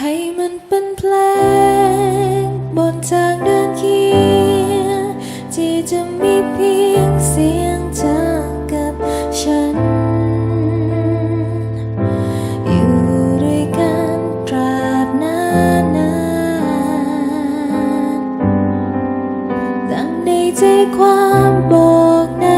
ให้มันเป็นเพลงบนทางเดินเคียงที่จะมีเพียงเสียงเธอกับฉัน อยู่ด้วยกันตราบนานๆดังในใจความบอกนั้น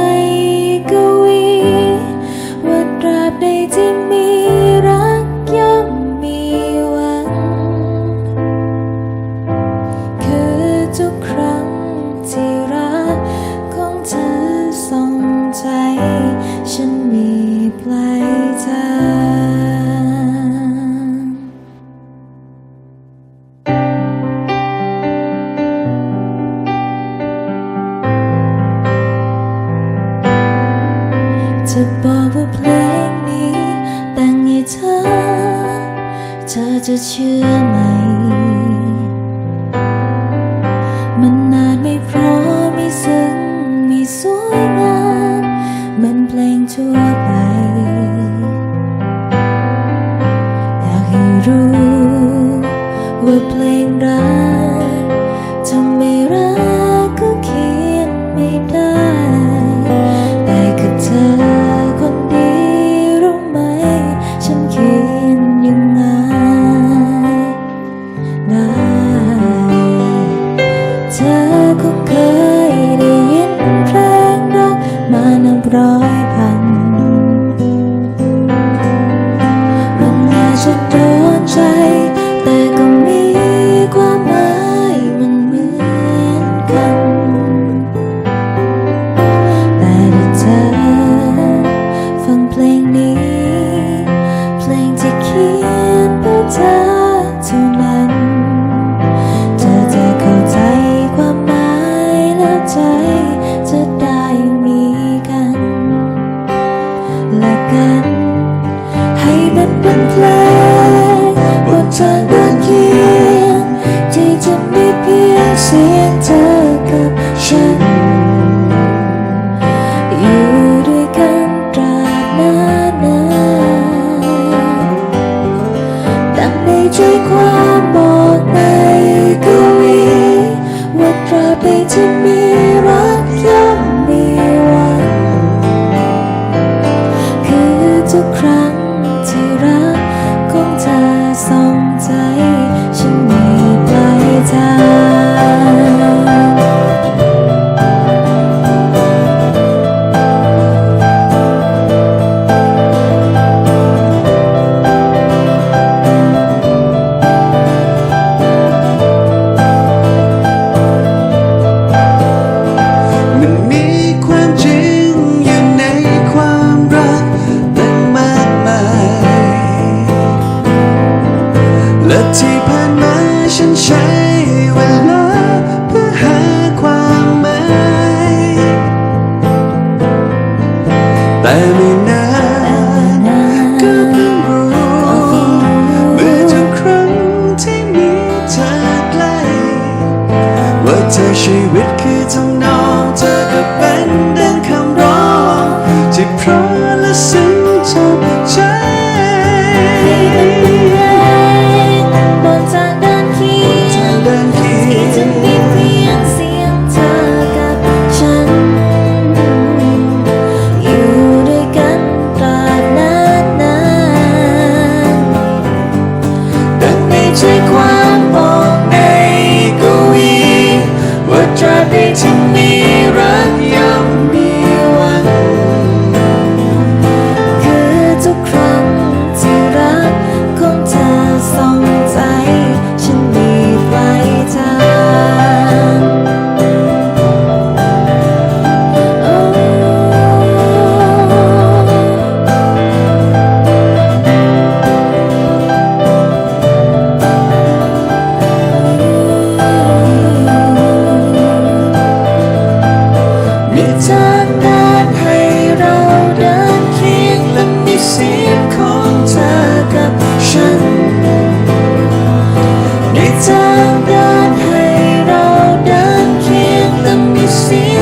เป็นเพลเดินเคีงที่จะมีเพียงเสียงเธอกับฉัน อยู่ด้วยกันตราบนานๆดัในใจความบอกในกวีว่าตราบใดที่มีรักย่อมมีวัน คือทุกครั さ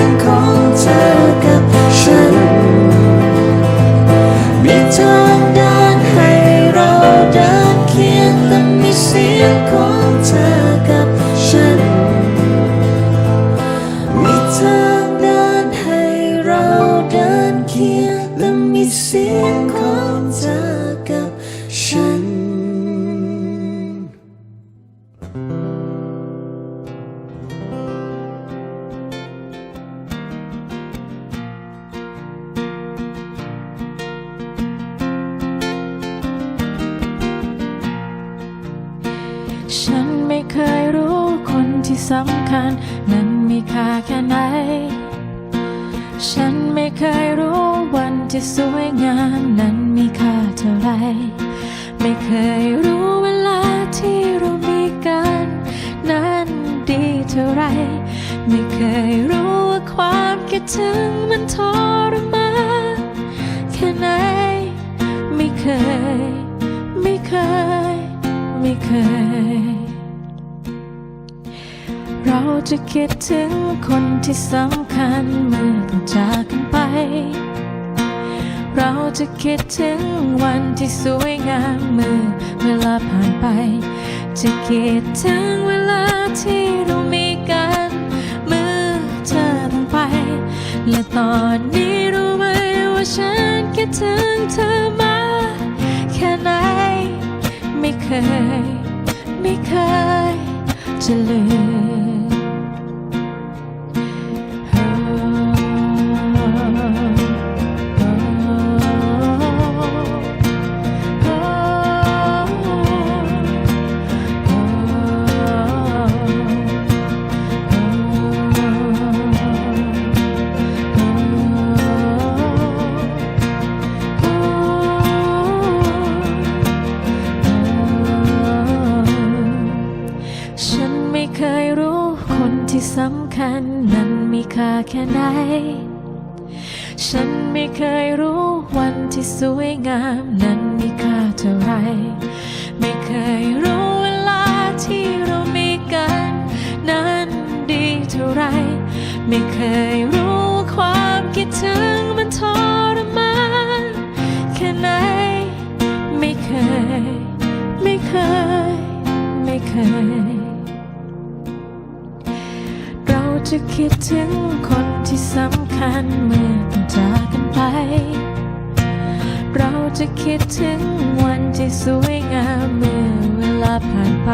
encounter. ฉันไม่เคยรู้วันที่สวยงามนั้นมีค่าเท่าไร ไม่เคยรู้เวลาที่เรามีกันนั้นดีเท่าไร ไม่เคยรู้ว่าความคิดถึงมันทรมานแค่ไหน ไม่เคย ไม่เคย ไม่เคย จะคิดถึงคนที่สำคัญเมื่อต้องจากกันไป เราจะคิดถึงวันที่สวยงามเมื่อเวลาผ่านไป จะคิดถึงเวลาที่เรามีกันเมื่อเธอต้องไป และตอนนี้รู้ไหมว่าฉันคิดถึงเธอมากแค่ไหน ไม่เคย ไม่เคยจะลืม ฉันไม่เคยรู้วันที่สวยงามนั้นมีค่าเท่าไร ไม่เคยรู้เวลาที่เรามีกัน นั้นดีเท่าไร ไม่เคยรู้ความคิดถึงมันทรมานแค่ไหน ไม่เคย ไม่เคย ไม่เคย จะคิดถึงคนที่สำคัญเมื่อต้องจากกันไป เราจะคิดถึงวันที่สวยงามเมื่อเวลาผ่านไป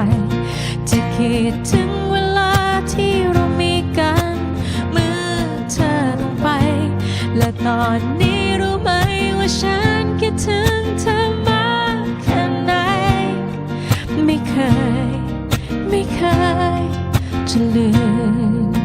จะคิดถึงเวลาที่เรามีกัน เมื่อเธอต้องไป และตอนนี้รู้ไหมว่าฉันคิดถึงเธอมากแค่ไหน ไม่เคย ไม่เคยจะลืม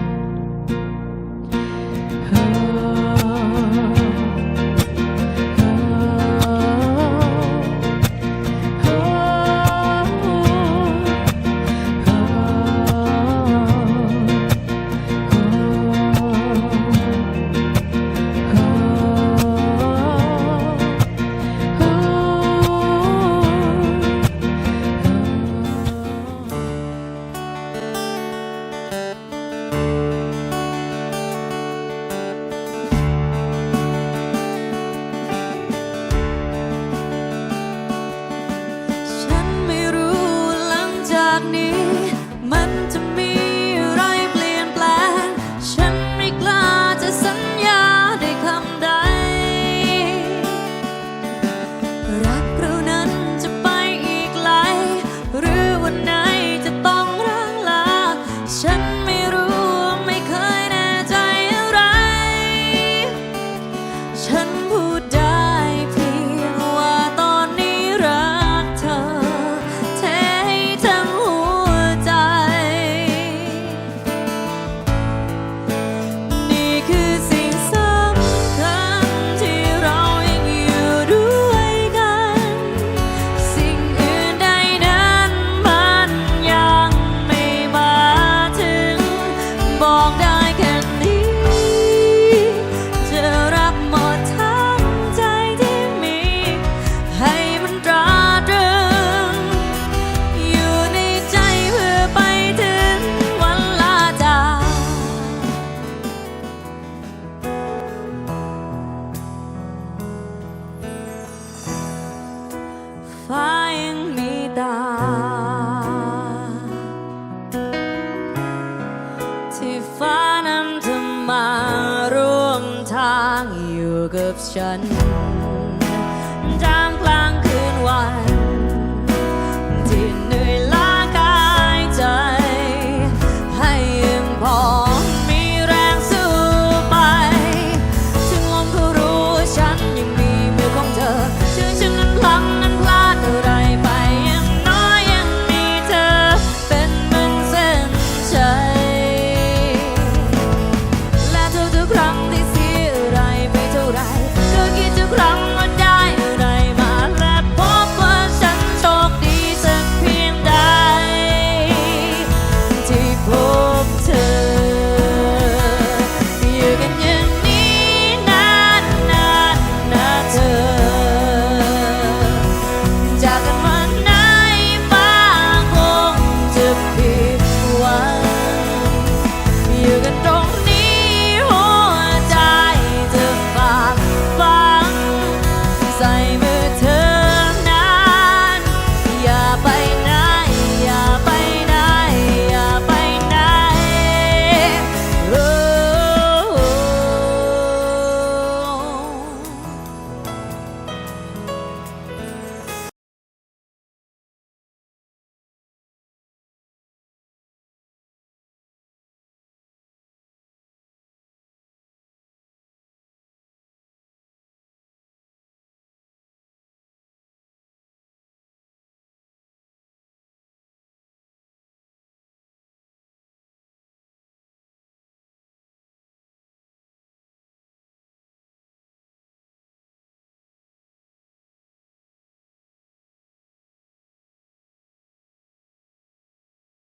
บฉันจางกลางคืนวัน